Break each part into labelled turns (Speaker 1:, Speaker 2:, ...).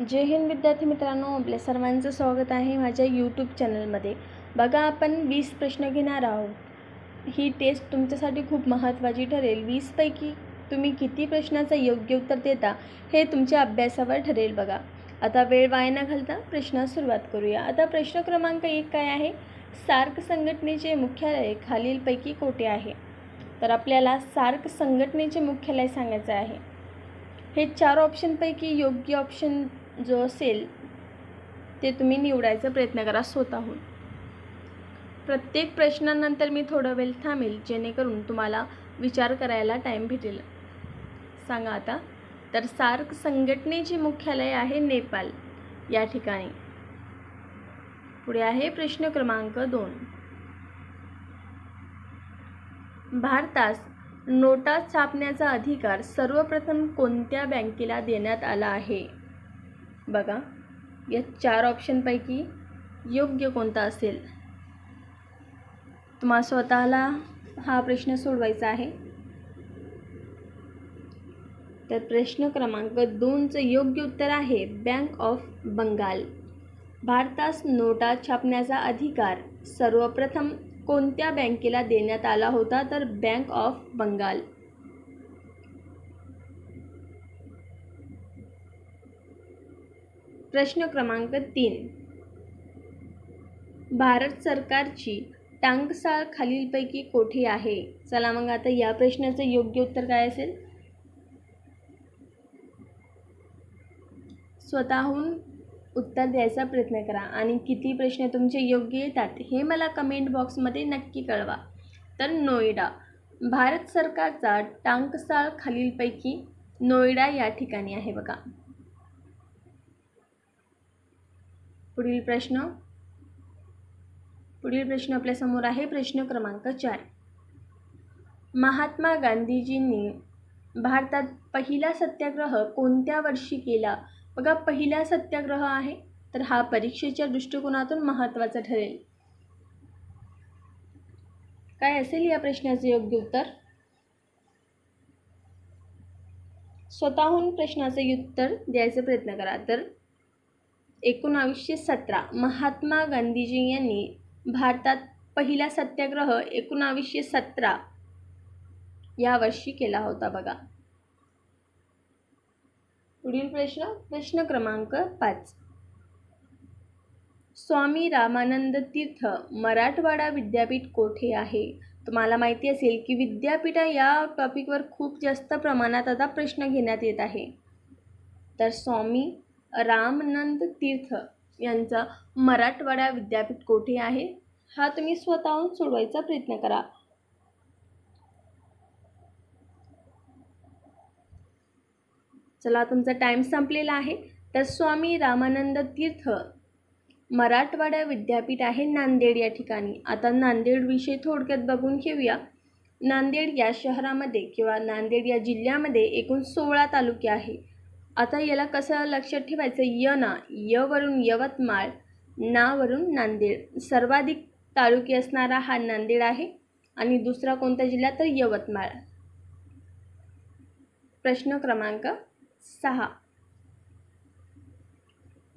Speaker 1: जय हिंद विद्यार्थी मित्रांनो आपल्या सर्वांचं स्वागत आहे माझ्या यूट्यूब चॅनलमध्ये बघा आपण वीस प्रश्न घेणार आहोत ही टेस्ट तुमच्यासाठी खूप महत्त्वाची ठरेल वीसपैकी तुम्ही किती प्रश्नाचं योग्य उत्तर देता हे तुमच्या अभ्यासावर ठरेल बघा आता वेळ वाया न घालता प्रश्नास सुरुवात करूया आता प्रश्न क्रमांक एक काय आहे सार्क संघटनेचे मुख्यालय खालीलपैकी कोठे आहे तर आपल्याला सार्क संघटनेचे मुख्यालय सांगायचं आहे हे चार ऑप्शनपैकी योग्य ऑप्शन जो असेल ते तुम्ही निवडायचा प्रयत्न करा स्वतःहून प्रत्येक प्रश्नानंतर मी थोडं वेळ थांबेल जेणेकरून तुम्हाला विचार करायला टाईम भेटेल सांगा आता तर सार्क संघटनेचे मुख्यालय आहे नेपाल या ठिकाणी पुढे आहे प्रश्न क्रमांक दोन भारतास नोटा छापण्याचा अधिकार सर्वप्रथम कोणत्या बँकेला देण्यात आला आहे बघा या चार ऑप्शनपैकी योग्य कोणता असेल तुम्हाला स्वतःला हा प्रश्न सोडवायचा आहे तर प्रश्न क्रमांक दोनचं योग्य उत्तर आहे बँक ऑफ बंगाल भारतास नोटा छापण्याचा अधिकार सर्वप्रथम कोणत्या बँकेला देण्यात आला होता तर बँक ऑफ बंगाल प्रश्न क्रमांक तीन भारत सरकारची टांगसाळ खालीलपैकी कोठे आहे चला मग आता या प्रश्नाचं योग्य उत्तर काय असेल स्वतःहून उत्तर द्यायचा प्रयत्न करा आणि किती प्रश्न तुमचे योग्य येतात हे मला कमेंट बॉक्समध्ये नक्की कळवा तर नोएडा भारत सरकारचा टांकसाळ खालीलपैकी नोएडा या ठिकाणी आहे बघा पुढील प्रश्न पुढील प्रश्न आपल्यासमोर आहे प्रश्न क्रमांक चार महात्मा गांधीजींनी भारतात पहिला सत्याग्रह कोणत्या वर्षी केला बघा पहिला सत्याग्रह आहे तर हा परीक्षेच्या दृष्टिकोनातून महत्त्वाचा ठरेल काय असेल या प्रश्नाचे योग्य उत्तर स्वतःहून प्रश्नाचे उत्तर द्यायचा प्रयत्न करा तर एकोणावीसशे सतरा महात्मा गांधीजी यांनी भारतात पहिला सत्याग्रह एकोणावीसशे सतरा या वर्षी केला होता बघा पुढील प्रश्न प्रश्न क्रमांक पाच स्वामी रामानंद तीर्थ मराठवाडा विद्यापीठ कोठे आहे तुम्हाला माहिती असेल की विद्यापीठा या टॉपिकवर खूप जास्त प्रमाणात आता प्रश्न घेण्यात येत आहे तर स्वामी रामानंद तीर्थ यांचा मराठवाडा विद्यापीठ कोठे आहे हा तुम्ही स्वतःहून सोडवायचा प्रयत्न करा चला तुमचा टाइम संपलेला आहे तर स्वामी रामानंद तीर्थ मराठवाडा विद्यापीठ आहे नांदेड या ठिकाणी आता नांदेड विषय थोडक्यात बघून घेऊया नांदेड या शहरामध्ये किंवा नांदेड या जिल्ह्यामध्ये एकूण सोळा तालुके आहे आता याला कसं लक्षात ठेवायचं य ना यवरून यवतमाळ नावरून नांदेड सर्वाधिक तालुके असणारा हा नांदेड आहे आणि दुसरा कोणता जिल्हा तर यवतमाळ प्रश्न क्रमांक सहा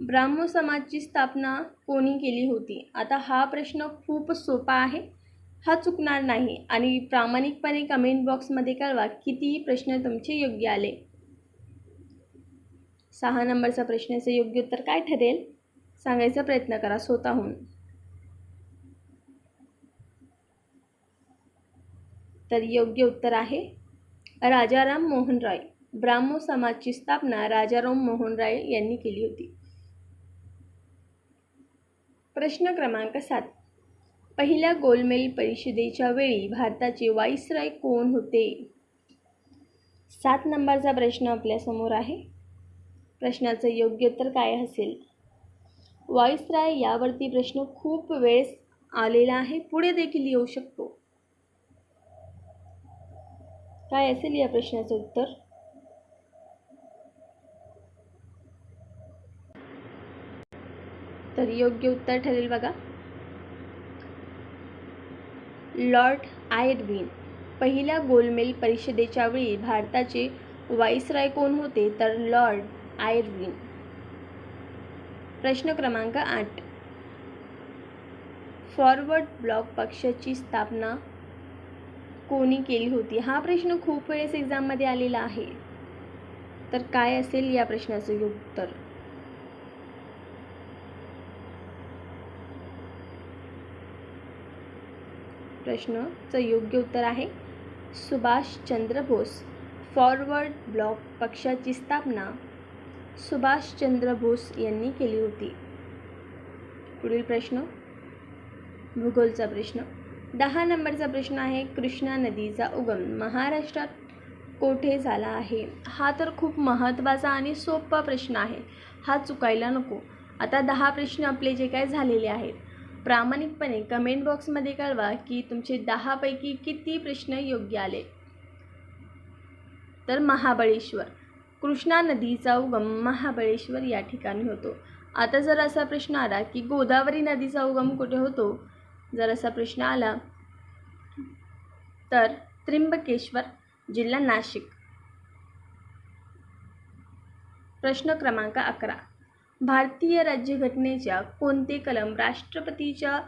Speaker 1: ब्राह्मण समाजची स्थापना कोणी केली होती आता हा प्रश्न खूप सोपा आहे हा चुकणार नाही आणि प्रामाणिकपणे कमेंट बॉक्समध्ये कळवा कितीही प्रश्न तुमचे योग्य आले सहा नंबरचा प्रश्नाचे योग्य उत्तर काय ठरेल सांगायचा प्रयत्न करा स्वतःहून तर योग्य उत्तर आहे राजाराम मोहन राय ब्राह्मो समाजची स्थापना राजाराम मोहन राय यांनी केली होती प्रश्न क्रमांक सात पहिल्या गोलमेल परिषदेच्या वेळी भारताचे वाईसराय कोण होते सात नंबरचा प्रश्न आपल्यासमोर आहे प्रश्नाचं योग्य उत्तर काय असेल वाईसराय यावरती प्रश्न खूप वेळेस आलेला आहे पुढे देखील येऊ शकतो काय असेल या प्रश्नाचं उत्तर तर योग्य उत्तर ठरेल बघा लॉर्ड आयरविन पहिल्या गोलमेल परिषदेच्या वेळी भारताचे वाईसराय कोण होते तर लॉर्ड आयर्विन प्रश्न क्रमांक आठ फॉरवर्ड ब्लॉक पक्षाची स्थापना कोणी केली होती हा प्रश्न खूप वेळेस एक्झाममध्ये आलेला आहे तर काय असेल या प्रश्नाचं उत्तर प्रश्नाचं योग्य उत्तर आहे सुभाषचंद्र बोस फॉरवर्ड ब्लॉक पक्षाची स्थापना सुभाषचंद्र बोस यांनी केली होती पुढील प्रश्न भूगोलचा प्रश्न दहा नंबरचा प्रश्न आहे कृष्णा नदीचा उगम महाराष्ट्रात कोठे झाला आहे हा तर खूप महत्त्वाचा आणि सोपा प्रश्न आहे हा चुकायला नको आता दहा प्रश्न आपले जे काय झालेले आहेत प्रामाणिकपणे कमेंट बॉक्समध्ये कळवा की तुमचे दहापैकी किती प्रश्न योग्य आले तर महाबळेश्वर कृष्णा नदीचा उगम महाबळेश्वर या ठिकाणी होतो आता जर असा प्रश्न आला की गोदावरी नदीचा उगम कुठे होतो जर असा प्रश्न आला तर त्र्यंबकेश्वर जिल्हा नाशिक प्रश्न क्रमांक अकरा भारतीय राज्यघटनेच्या कोणते कलम राष्ट्रपतीच्या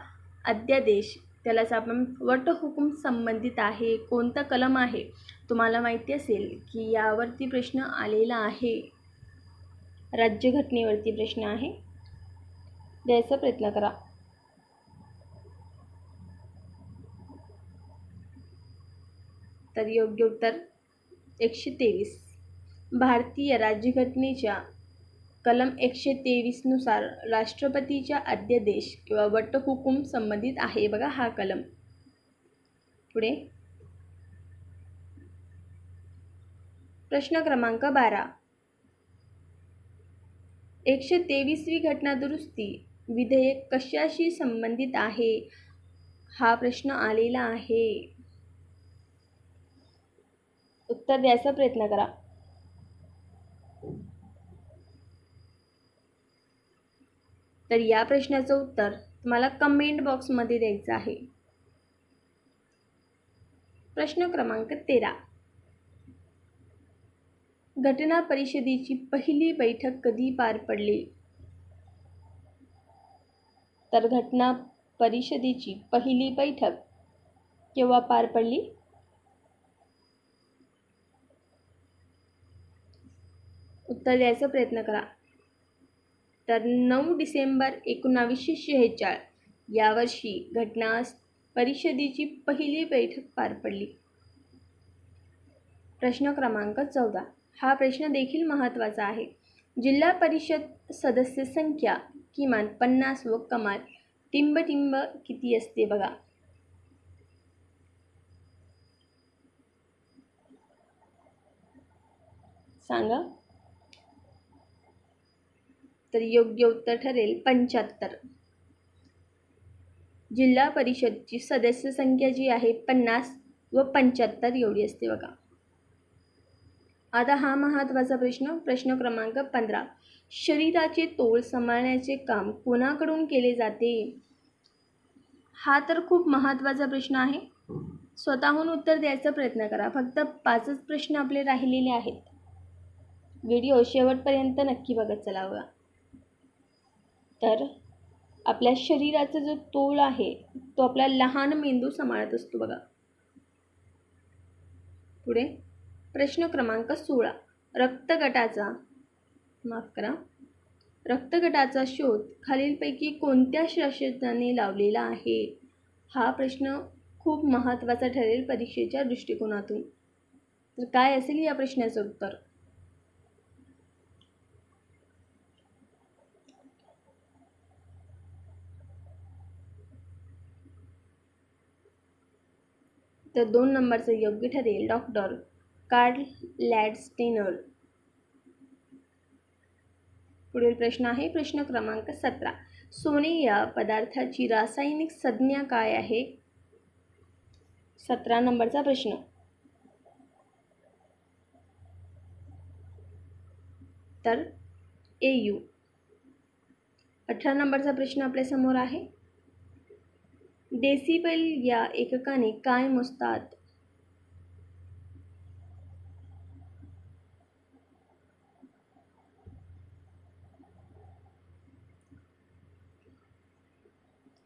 Speaker 1: अध्यादेश त्यालाच आपण वटहुकूम संबंधित आहे कोणता कलम आहे तुम्हाला माहिती असेल की यावरती प्रश्न आलेला आहे राज्यघटनेवरती प्रश्न आहे द्यायचा प्रयत्न करा तर योग्य उत्तर एकशे तेवीस भारतीय राज्यघटनेच्या कलम एकशे तेवीसनुसार राष्ट्रपतीच्या अध्यादेश किंवा वटहुकूम संबंधित आहे बघा हा कलम पुढे प्रश्न क्रमांक बारा एकशे तेवीसवी घटनादुरुस्ती विधेयक कशाशी संबंधित आहे हा प्रश्न आलेला आहे उत्तर द्यायचा प्रयत्न करा तर या प्रश्नाचं उत्तर तुम्हाला कमेंट बॉक्समध्ये द्यायचं आहे प्रश्न क्रमांक तेरा घटना परिषदेची पहिली बैठक कधी पार पडली तर घटना परिषदेची पहिली बैठक केव्हा पार पडली उत्तर द्यायचा प्रयत्न करा तर नऊ डिसेंबर एकोणावीसशे शेहेचाळ यावर्षी घटना परिषदेची पहिली बैठक पार पडली प्रश्न क्रमांक चौदा हा प्रश्न देखील महत्त्वाचा आहे जिल्हा परिषद सदस्य संख्या किमान पन्नास व कमाल टिंबटिंब किती असते बघा सांगा तर योग्य उत्तर ठरेल पंच्याहत्तर जिल्हा परिषदची सदस्य संख्या जी आहे पन्नास व पंच्याहत्तर एवढी असते बघा आता हा महत्त्वाचा प्रश्न प्रश्न क्रमांक पंधरा शरीराचे तोल सांभाळण्याचे काम कोणाकडून केले जाते हा तर खूप महत्त्वाचा प्रश्न आहे स्वतःहून उत्तर द्यायचा प्रयत्न करा फक्त पाचच प्रश्न आपले राहिलेले आहेत व्हिडिओ शेवटपर्यंत नक्की बघत चला तर आपल्या शरीराचा जो तोल आहे तो आपला लहान मेंदू सांभाळत असतो बघा पुढे प्रश्न क्रमांक सोळा रक्तगटाचा माफ करा रक्तगटाचा शोध खालीलपैकी कोणत्या शास्त्रज्ञाने लावलेला आहे हा प्रश्न खूप महत्त्वाचा ठरेल परीक्षेच्या दृष्टिकोनातून तर काय असेल या प्रश्नाचं उत्तर तर दोन नंबरचं योग्य ठरेल डॉक्टर कार्ल लॅडस्टेनर पुढील प्रश्न आहे प्रश्न क्रमांक सतरा सोने या पदार्थाची रासायनिक संज्ञा काय आहे सतरा नंबरचा प्रश्न तर ए यू अठरा नंबरचा प्रश्न आपल्यासमोर आहे डेसिबल या एककाने काय मोजतात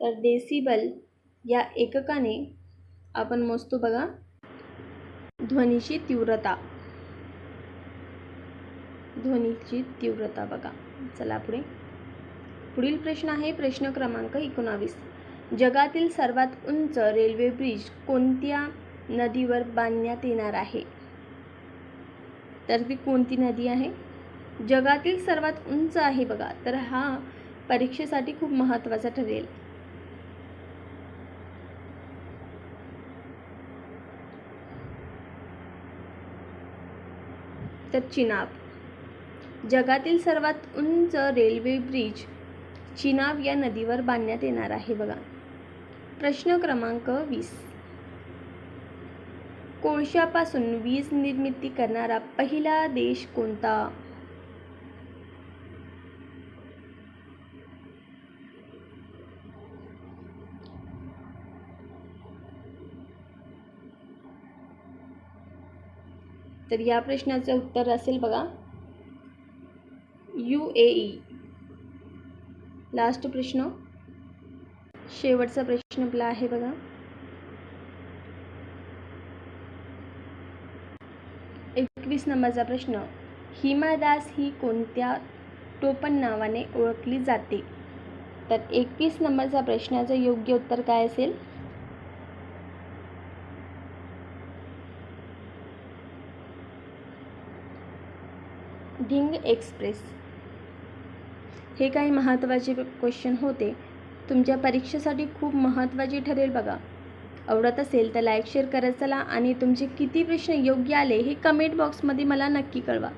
Speaker 1: तर डेसिबल या एककाने आपण मोजतो बघा ध्वनीची तीव्रता ध्वनीची तीव्रता बघा चला पुढे पुढील प्रश्न आहे प्रश्न क्रमांक एकोणावीस जगातील सर्वात उंच रेल्वे ब्रिज कोणत्या नदीवर बांधण्यात येणार आहे तर ती कोणती नदी आहे जगातील सर्वात उंच आहे बघा तर हा परीक्षेसाठी खूप महत्त्वाचा ठरेल तर चिनाब जगातील सर्वात उंच रेल्वे ब्रिज चिनाब या नदीवर बांधण्यात येणार आहे बघा प्रश्न क्रमांक वीस कोळशापासून वीज निर्मिती करणारा पहिला देश कोणता तर या प्रश्नाचं उत्तर असेल बघा यू ए लास्ट प्रश्न शेवटचा प्रश्न आपला आहे बघा एकवीस नंबरचा प्रश्न हिमा दास ही कोणत्या टोपन नावाने ओळखली जाते तर एकवीस नंबरचा प्रश्नाचं योग्य उत्तर काय असेल ढिंग एक्सप्रेस हे काही महत्त्वाचे क्वेश्चन होते तुमच्या परीक्षेसाठी खूप महत्त्वाची ठरेल बघा आवडत असेल तर लाईक शेअर करत चला आणि तुमचे किती प्रश्न योग्य आले हे कमेंट बॉक्समध्ये मला नक्की कळवा